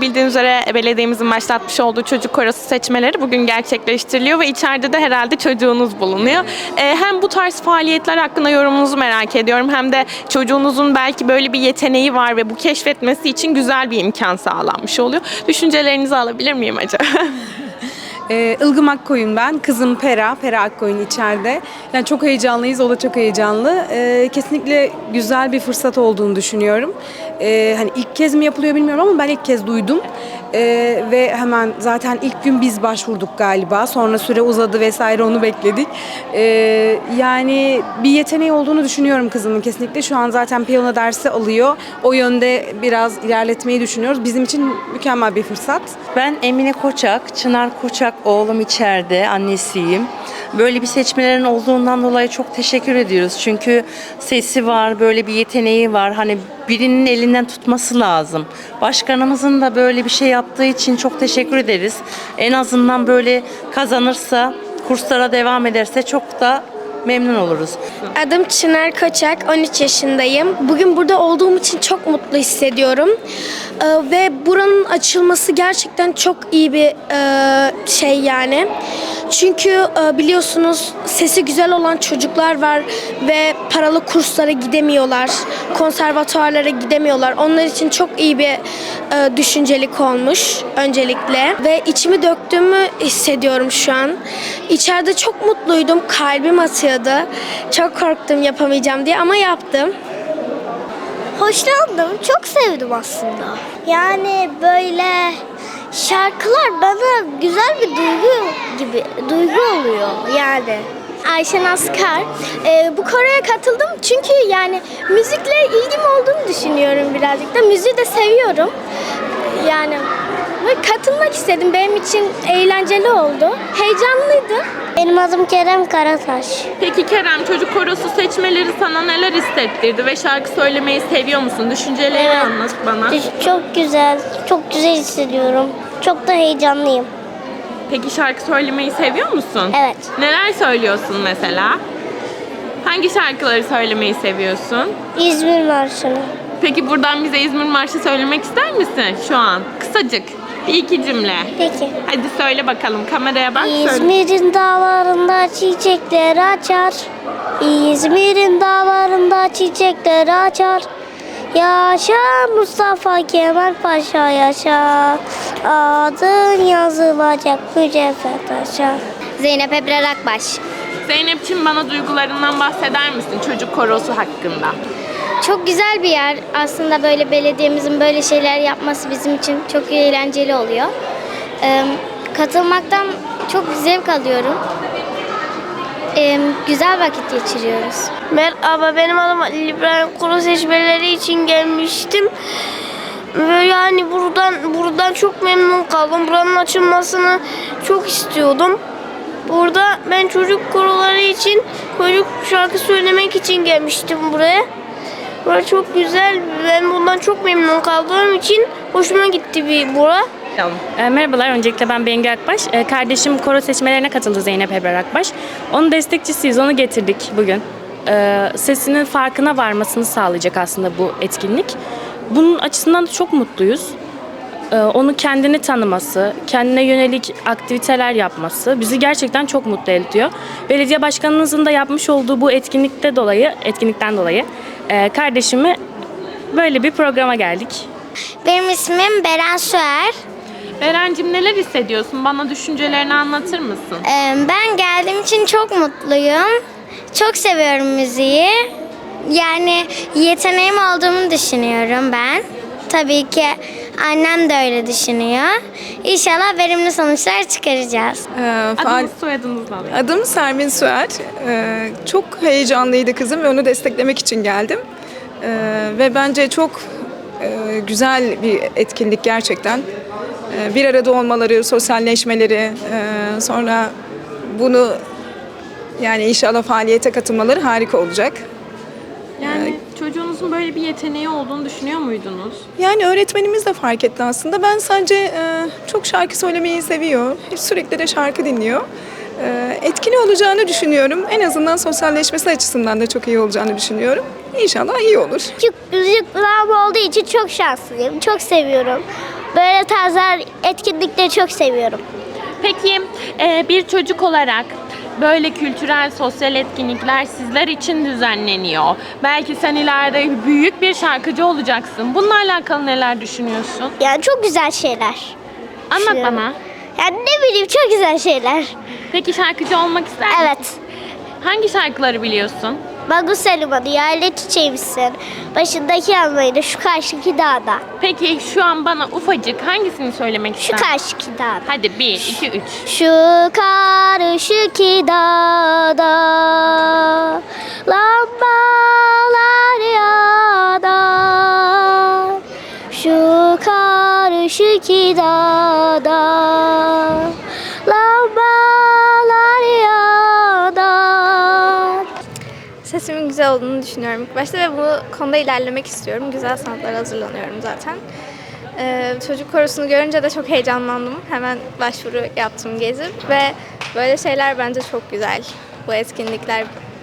bildiğiniz üzere belediyemizin başlatmış olduğu çocuk korosu seçmeleri bugün gerçekleştiriliyor ve içeride de herhalde çocuğunuz bulunuyor. E, hem bu tarz faaliyetler hakkında yorumunuzu merak ediyorum hem de çocuğunuzun belki böyle bir yeteneği var ve bu keşfetmesi için güzel bir imkan sağlanmış oluyor. Düşüncelerinizi alabilir miyim acaba? Ee, Ilgım Akkoyun ben. Kızım Pera. Pera Akkoyun içeride. Yani çok heyecanlıyız. O da çok heyecanlı. Ee, kesinlikle güzel bir fırsat olduğunu düşünüyorum. Ee, hani ilk kez mi yapılıyor bilmiyorum ama ben ilk kez duydum. Ee, ve hemen zaten ilk gün biz başvurduk galiba. Sonra süre uzadı vesaire onu bekledik. Ee, yani bir yeteneği olduğunu düşünüyorum kızımın kesinlikle. Şu an zaten piyano dersi alıyor. O yönde biraz ilerletmeyi düşünüyoruz. Bizim için mükemmel bir fırsat. Ben Emine Koçak, Çınar Koçak oğlum içeride, annesiyim. Böyle bir seçmelerin olduğundan dolayı çok teşekkür ediyoruz. Çünkü sesi var, böyle bir yeteneği var. Hani birinin elinden tutması lazım. Başkanımızın da böyle bir şey yaptığı için çok teşekkür ederiz. En azından böyle kazanırsa, kurslara devam ederse çok da memnun oluruz. Adım Çınar Koçak, 13 yaşındayım. Bugün burada olduğum için çok mutlu hissediyorum. Ee, ve buranın açılması gerçekten çok iyi bir e, şey yani. Çünkü e, biliyorsunuz sesi güzel olan çocuklar var ve paralı kurslara gidemiyorlar, konservatuarlara gidemiyorlar. Onlar için çok iyi bir e, düşüncelik olmuş öncelikle ve içimi döktüğümü hissediyorum şu an. İçeride çok mutluydum, kalbim atıyordu. Çok korktum yapamayacağım diye ama yaptım. Hoşlandım. Çok sevdim aslında. Yani böyle şarkılar bana güzel bir duygu gibi duygu oluyor yani. Ayşen Askar. Ee, bu koroya katıldım çünkü yani müzikle ilgim olduğunu düşünüyorum birazcık da. Müziği de seviyorum. Yani katılmak istedim. Benim için eğlenceli oldu. Heyecanlıydı. Benim adım Kerem Karataş. Peki Kerem çocuk korosu seçmeleri sana neler hissettirdi ve şarkı söylemeyi seviyor musun? Düşüncelerini Evet. anlat bana. Çok güzel, çok güzel hissediyorum. Çok da heyecanlıyım. Peki şarkı söylemeyi seviyor musun? Evet. Neler söylüyorsun mesela? Hangi şarkıları söylemeyi seviyorsun? İzmir Marşı'nı. Peki buradan bize İzmir Marşı söylemek ister misin şu an? Kısacık. Bir iki cümle. Peki. Hadi söyle bakalım kameraya bak söyle. İzmir'in dağlarında çiçekler açar. İzmir'in dağlarında çiçekler açar. Yaşa Mustafa Kemal Paşa yaşa. Adın yazılacak mücevher taşa. Zeynep Ebrar Akbaş. Zeynep'ciğim bana duygularından bahseder misin çocuk korosu hakkında? Çok güzel bir yer. Aslında böyle belediyemizin böyle şeyler yapması bizim için çok eğlenceli oluyor. Ee, katılmaktan çok zevk alıyorum. Ee, güzel vakit geçiriyoruz. Merhaba benim adım Ali İbrahim Kuru seçmeleri için gelmiştim. Ve yani buradan buradan çok memnun kaldım. Buranın açılmasını çok istiyordum. Burada ben çocuk koroları için çocuk şarkı söylemek için gelmiştim buraya. Burası çok güzel. Ben bundan çok memnun kaldığım için hoşuma gitti bir bura. E, Merhabalar, öncelikle ben Bengi Akbaş. E, Kardeşim koro seçmelerine katıldı Zeynep Ebrar Akbaş. Onun destekçisiyiz, onu getirdik bugün. E, Sesinin farkına varmasını sağlayacak aslında bu etkinlik. Bunun açısından da çok mutluyuz. E, Onu kendini tanıması, kendine yönelik aktiviteler yapması bizi gerçekten çok mutlu ediyor. Belediye başkanımızın da yapmış olduğu bu etkinlikte dolayı, etkinlikten dolayı e, kardeşimi böyle bir programa geldik. Benim ismim Beren Süer. Berencim neler hissediyorsun? Bana düşüncelerini anlatır mısın? Ee, Ben geldiğim için çok mutluyum. Çok seviyorum müziği. Yani yeteneğim olduğumu düşünüyorum ben. Tabii ki annem de öyle düşünüyor. İnşallah verimli sonuçlar çıkaracağız. Ee, Adınız soyadınızı alayım. Adım Sermin Süer. Ee, çok heyecanlıydı kızım ve onu desteklemek için geldim. Ee, ve bence çok e, güzel bir etkinlik gerçekten. Ee, bir arada olmaları, sosyalleşmeleri, e, sonra bunu Yani inşallah faaliyete katılmaları harika olacak. Çocuğunuzun böyle bir yeteneği olduğunu düşünüyor muydunuz? Yani öğretmenimiz de fark etti aslında. Ben sadece e, çok şarkı söylemeyi seviyor. Sürekli de şarkı dinliyor. E, etkili olacağını düşünüyorum. En azından sosyalleşmesi açısından da çok iyi olacağını düşünüyorum. İnşallah iyi olur. Küçük müzik kulağım olduğu için çok şanslıyım. Çok seviyorum. Böyle tarzlar etkinlikleri çok seviyorum. Peki e, bir çocuk olarak böyle kültürel, sosyal etkinlikler sizler için düzenleniyor. Belki sen ileride büyük bir şarkıcı olacaksın. Bununla alakalı neler düşünüyorsun? Yani çok güzel şeyler. Anlat Düşünüyorum. bana. Yani ne bileyim çok güzel şeyler. Peki şarkıcı olmak ister misin? Evet. Hangi şarkıları biliyorsun? Magus Selima'nı yayla çiçeğimsin. Başındaki almayı da şu karşıki dağda. Peki şu an bana ufacık hangisini söylemek Şu istersin? karşıki dağda. Hadi bir, iki, üç. Şu karışık dağda lambalar yanar Şu karışık dağda düşünüyorum ilk başta ve bu konuda ilerlemek istiyorum. Güzel sanatlara hazırlanıyorum zaten. Ee, çocuk korosunu görünce de çok heyecanlandım. Hemen başvuru yaptım gezip ve böyle şeyler bence çok güzel. Bu etkinlikler